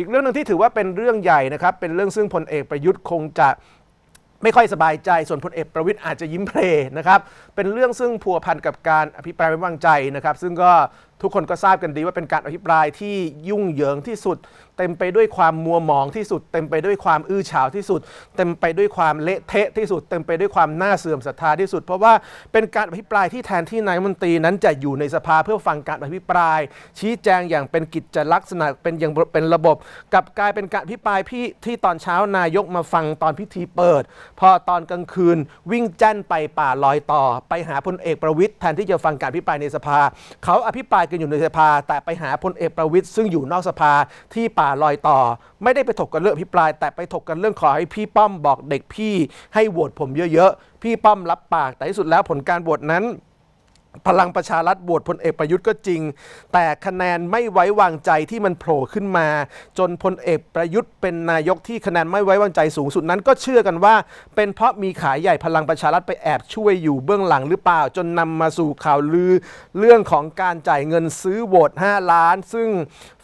อีกเรื่องหนึ่งที่ถือว่าเป็นเรื่องใหญ่นะครับ เป็นเรื่องซึ่งพลเอกประยุทธ์คงจะไม่ค่อยสบายใจ ส่วนพลเอกประวิทย์อาจจะยิ้มเพลนะครับ เป็นเรื่องซึ่งพัวพันกับการอภิปรายไม่วางใจนะครับ ซึ่งก็ ทุกคนก็ทราบกันดีว่าเป็นการอภิปรายที่ยุ่งเหยิงที่สุด เต็มไปด้วยความมัวหมองที่สุด เต็มไปด้วยความอื้อฉาวที่สุด เต็มไปด้วยความเละเทะที่สุด เต็มไปด้วยความน่าเสื่อมศรัทธาที่สุด เพราะว่าเป็นการอภิปรายที่แทนที่นายมนตรีนั้นจะอยู่ในสภาเพื่อฟังการอภิปราย ชี้แจงอย่างเป็นกิจลักษณะเป็นอย่างเป็นระบบกับกลายเป็นการอภิปรายพี่ที่ตอนเช้านายกมาฟังตอนพิธีเปิด พอตอนกลางคืนวิ่งแจ้นไปป่าลอยต่อ ไปหาพลเอกประวิทย์แทนที่จะฟังการอภิปรายในสภา เขาอภิปรายกันอยู่ในสภา แต่ไปหาพลเอกประวิทย์ซึ่งอยู่นอกสภาที่ป่าลอยต่อ ไม่ได้ไปถกกันเรื่องพิปราย แต่ไปถกกันเรื่องขอให้พี่ป้อมบอกเด็กพี่ให้โหวตผมเยอะๆพี่ป้อมรับปากแต่ที่สุดแล้วผลการโหวตนั้น พลังประชารัฐบวชพลเอกประยุทธ์ก็จริง แต่คะแนนไม่ไว้วางใจที่มันโผล่ขึ้นมา จนพลเอกประยุทธ์เป็นนายกที่คะแนนไม่ไว้วางใจสูงสุดนั้นก็เชื่อกันว่า เป็นเพราะมีขายใหญ่พลังประชารัฐไปแอบช่วยอยู่เบื้องหลังหรือเปล่า จนนำมาสู่ข่าวลือ เรื่องของการจ่ายเงินซื้อโหวต5 ล้าน ซึ่ง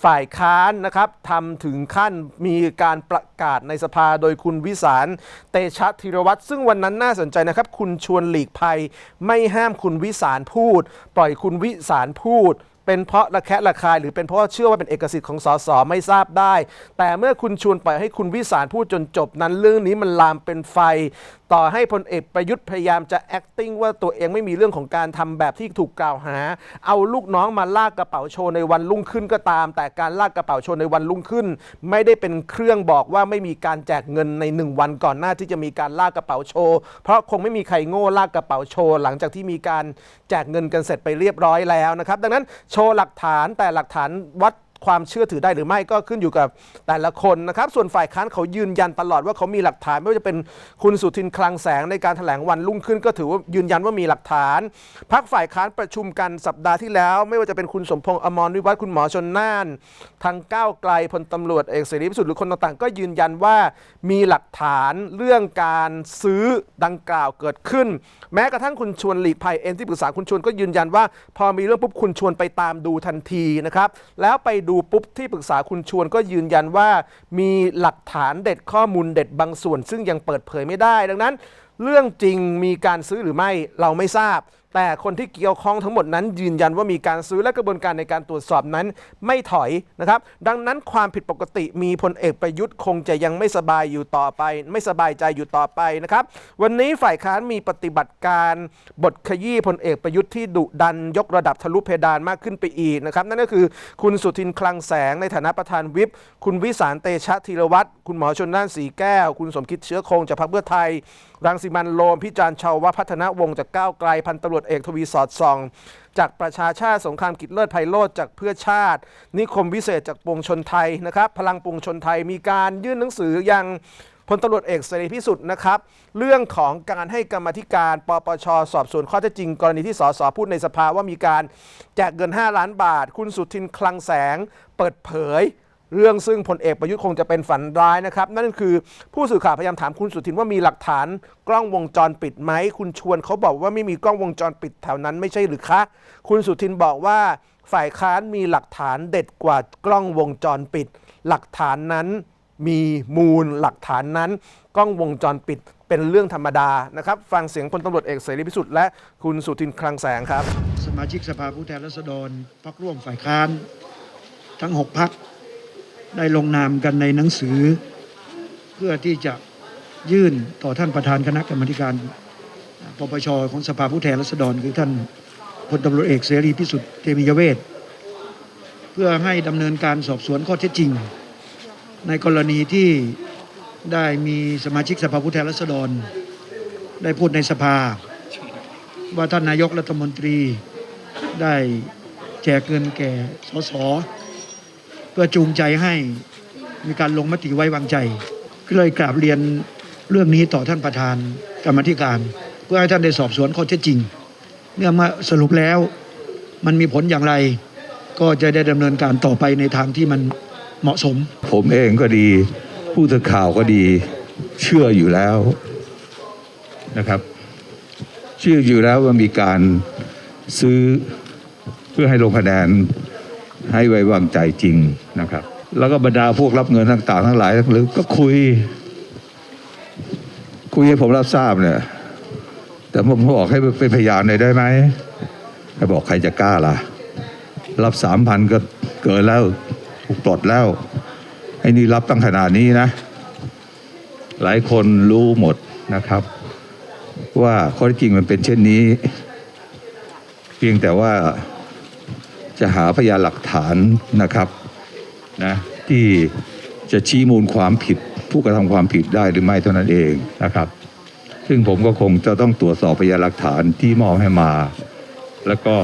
ฝ่ายค้านนะครับทำถึงขั้นมีการประกาศในสภาโดยคุณวิสารเตชะธีรวัตรซึ่งวันนั้นน่าสนใจนะครับ คุณชวนหลีกภัยไม่ห้ามคุณวิสารพูด ปล่อยคุณวิสารพูด เป็นเพราะระแคะระคายหรือเป็นเพราะเชื่อว่าเป็นเอกสิทธิ์ของสสไม่ทราบได้ แต่เมื่อคุณชวนปล่อยให้คุณวิสารพูดจนจบนั้นเรื่องนี้มันลามเป็นไฟต่อให้พลเอกประยุทธ์พยายามจะ acting ว่าตัวเองไม่มีเรื่องของการทำแบบที่ถูกกล่าวหา เอาลูกน้องมาลากกระเป๋าโชว์ในวันรุ่งขึ้นก็ตาม แต่การลากกระเป๋าโชว์ในวันรุ่งขึ้น ไม่ได้เป็นเครื่องบอกว่าไม่มีการแจกเงินในหนึ่งวันก่อนหน้าที่จะมีการลากกระเป๋าโชว์ เพราะคงไม่มีใครโง่ลากกระเป๋าโชว์หลังจากที่มีการแจกเงินกันเสร็จไปเรียบร้อยแล้วนะครับ ดังนั้นโชว์หลักฐานแต่หลักฐานวัด ความเชื่อถือได้หรือไม่ก็ขึ้นอยู่กับแต่ละคนนะครับ ส่วนฝ่ายค้านเขายืนยันตลอดว่าเขามีหลักฐาน ไม่ว่าจะเป็นคุณสุทินคลังแสงในการถแถลงวันรุ่งขึ้น ก็ถือว่ายืนยันว่ามีหลักฐานพักฝ่ายค้านประชุมกันสัปดาห์ที่แล้ว ไม่ว่าจะเป็นคุณสมพงษ์อมรวิวัฒน์คุณหมอชนน่าน ทางก้าวไกลพลตำรวจเอกเสรีพิสุทธิ์หรือคนต่างๆ ก็ยืนยันว่ามีหลักฐานเรื่องการซื้อดังกล่าวเกิดขึ้น แม้กระทั่งคุณชวนหลีกภัยเองที่ปรึกษาคุณชวนก็ยืนยันว่า พอมีเรื่องปุ๊บคุณชวนไปตามดูทันทีนะครับแล้วไปดูปุ๊บที่ปรึกษาคุณชวนก็ยืนยันว่า มีหลักฐานเด็ดข้อมูลเด็ดบางส่วน ซึ่งยังเปิดเผยไม่ได้ ดังนั้น เรื่องจริงมีการซื้อหรือไม่เราไม่ทราบ แต่คนที่เกี่ยวข้องทั้งหมดนั้น ยืนยันว่ามีการซื้อและกระบวนการในการตรวจสอบนั้นไม่ถอยนะครับ ดังนั้นความผิดปกติมีพลเอกประยุทธ์คงจะยังไม่สบายอยู่ต่อไป ไม่สบายใจอยู่ต่อไปนะครับ วันนี้ฝ่ายค้านมีปฏิบัติการบทขยี้พลเอกประยุทธ์ที่ดุดันยกระดับทะลุเพดานมากขึ้นไปอีกนะครับ นั่นก็คือคุณสุทินคลังแสงในฐานะประธานวิปคุณวิสารเตชะธีรวัตรคุณหมอชนน่านสีแก้ว คุณสมคิดเชื้อคงจากพรรคเพื่อไทยรังสิมันโรมพิจารณ์ชาวพัฒนวงศ์จากก้าวไกลพันตำรวจเอกทวีสอดส่อง จากประชาชาติสงครามกิจเลิศไพโรธจากเพื่อชาติ นิคมวิเศษจากปวงชนไทยนะครับพลังปวงชนไทยมีการยื่นหนังสือยังพลตำรวจเอกเสรีพิสุทธิ์นะครับเรื่องของการให้กรรมธิการปปชสอบสวนข้อเท็จจริง กรณีที่สสพูดในสภาว่ามีการแจกเงิน 5 ล้านบาท คุณสุทินคลังแสงเปิดเผย เรื่องซึ่งพลเอกประยุทธ์คงจะเป็นฝันร้ายนะครับ นั่นคือผู้สื่อข่าวพยายามถามคุณสุทินว่ามีหลักฐานกล้องวงจรปิดไหม คุณชวนเขาบอกว่าไม่มีกล้องวงจรปิดแถวนั้นไม่ใช่หรือคะ คุณสุทินบอกว่าฝ่ายค้านมีหลักฐานเด็ดกว่ากล้องวงจรปิด หลักฐานนั้นมีมูลหลักฐานนั้น กล้องวงจรปิดเป็นเรื่องธรรมดานะครับ ฟังเสียงพลตำรวจเอกเสรีพิสุทธิ์และคุณสุทินคลังแสงครับ สมาชิกสภาผู้แทนราษฎรพักร่วมฝ่ายค้าน ทั้งหกพัก ได้ลงนามกันในหนังสือ เพื่อที่จะยื่นต่อท่านประธานคณะกรรมการปปชของสภาผู้แทนราษฎรคือท่านพลตำรวจเอกเสรีพิสุทธิ์เตมียเวทเพื่อให้ดำเนินการสอบสวนข้อเท็จจริง ในกรณีที่ได้มีสมาชิกสภาผู้แทนราษฎร ได้พูดในสภา ว่าท่านนายกรัฐมนตรีได้แจกเงินแก่สส พื่อจูงใจให้มีการลงมติไว้วางใจก็เลยกราบเรียนเรื่องนี้ต่อท่านประธานกรรมธิการ เพื่อให้ท่านได้สอบสวนข้อเท็จจริง เมื่อมาสรุปแล้วมันมีผลอย่างไร ก็จะได้ดำเนินการต่อไปในทางที่มันเหมาะสม ผมเองก็ดีผู้สื่อข่าวก็ดี เชื่ออยู่แล้วนะครับ เชื่ออยู่แล้วว่ามีการซื้อเพื่อให้ลงคะแนน ให้ไว้วางใจจริงนะครับ แล้วก็บรรดาพวกรับเงินต่างๆทั้งหลายทั้งหรือก็คุย คุยให้ผมรับทราบเนี่ย แต่ผมบอกให้เป็นพยานหน่อยได้ไหมให้บอกใครจะกล้าล่ะ รับสามพันก็เกินแล้วถูกปลดแล้วไอ้นี่รับตั้งขนาดนี้นะ หลายคนรู้หมดนะครับ ว่าข้อท็จจริงมันเป็นเช่นนี้ เพียงแต่ว่า จะหาพยานหลักฐานนะครับนะที่จะชี้มูลความผิดผู้กระทำความผิดได้หรือไม่เท่านั้นเองนะครับ ซึ่งผมก็คงจะต้องตรวจสอบพยานหลักฐานที่มอบให้มา แล้วก็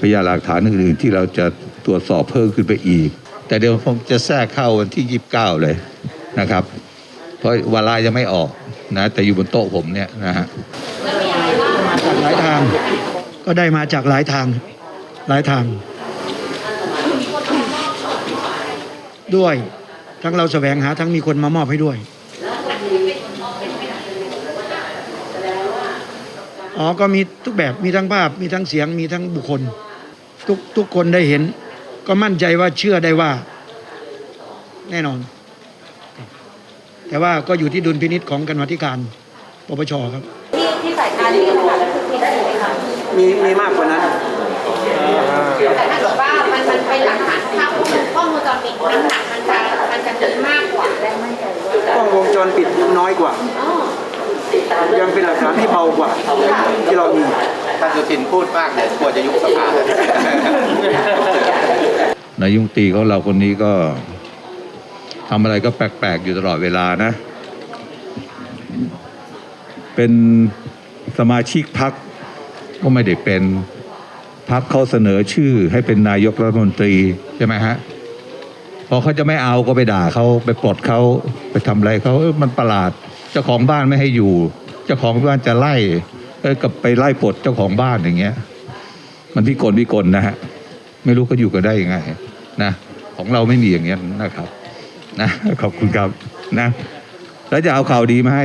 พยานหลักฐานอื่นๆที่เราจะตรวจสอบเพิ่มขึ้นไปอีก แต่เดี๋ยวผมจะแทรกเข้าวันที่29เลยนะครับ เพราะวาระยังไม่ออกนะแต่อยู่บนโต๊ะผมเนี่ยนะฮะจากหลายทางก็ได้มาจากหลายทาง หลายทาง ด้วยทั้งเราแสวงหาทั้งมีคนมามอบให้ด้วยอ๋อก็มีทุกแบบมีทั้งภาพมีทั้งเสียงมีทั้งบุคคล ทุกทุกคนได้เห็น ก็มั่นใจว่าเชื่อได้ว่า แน่นอน แต่ว่าก็อยู่ที่ดุลพินิษของกรรมาธิการปปชครับ ที่ที่สายการนี้นะคะมีได้ไหมคะมีมีมากกว่านั้น แต่ถ้าเกิดว่ามันมันเป็นหลักฐานภาพกล้องวงจรปิดน้ำหนักมันจะมันจะมีมากกว่าและมั่นใจว่ากล้องวงจรปิดน้อยกว่า อ๋อยังเป็นหลักฐานที่เบากว่าที่เรามีท่านสุทินพูดมากเดี๋ยวกลัวจะยุบสภานายกรัฐมนตรีของเราคนนี้ก็ทำอะไรก็แปลกๆอยู่ตลอดเวลานะ เป็นสมาชิกพักก็ไม่ได้เป็น พักเขาเสนอชื่อให้เป็นนายกรัฐมนตรีใช่ไหมฮะพอเขาจะไม่เอาก็ไปด่าเขาไปปลดเขาไปทำอะไรเขาเออมันประหลาด เจ้าของบ้านไม่ให้อยู่ เจ้าของบ้านจะไล่เออกับไปไล่ปลดเจ้าของบ้านอย่างเงี้ย มันพิกลพิกลนะฮะไม่รู้เขาอยู่กันได้ยังไงนะของเราไม่มีอย่างเงี้ยนะครับ นะขอบคุณครับนะ แล้วจะเอาข่าวดีมาให้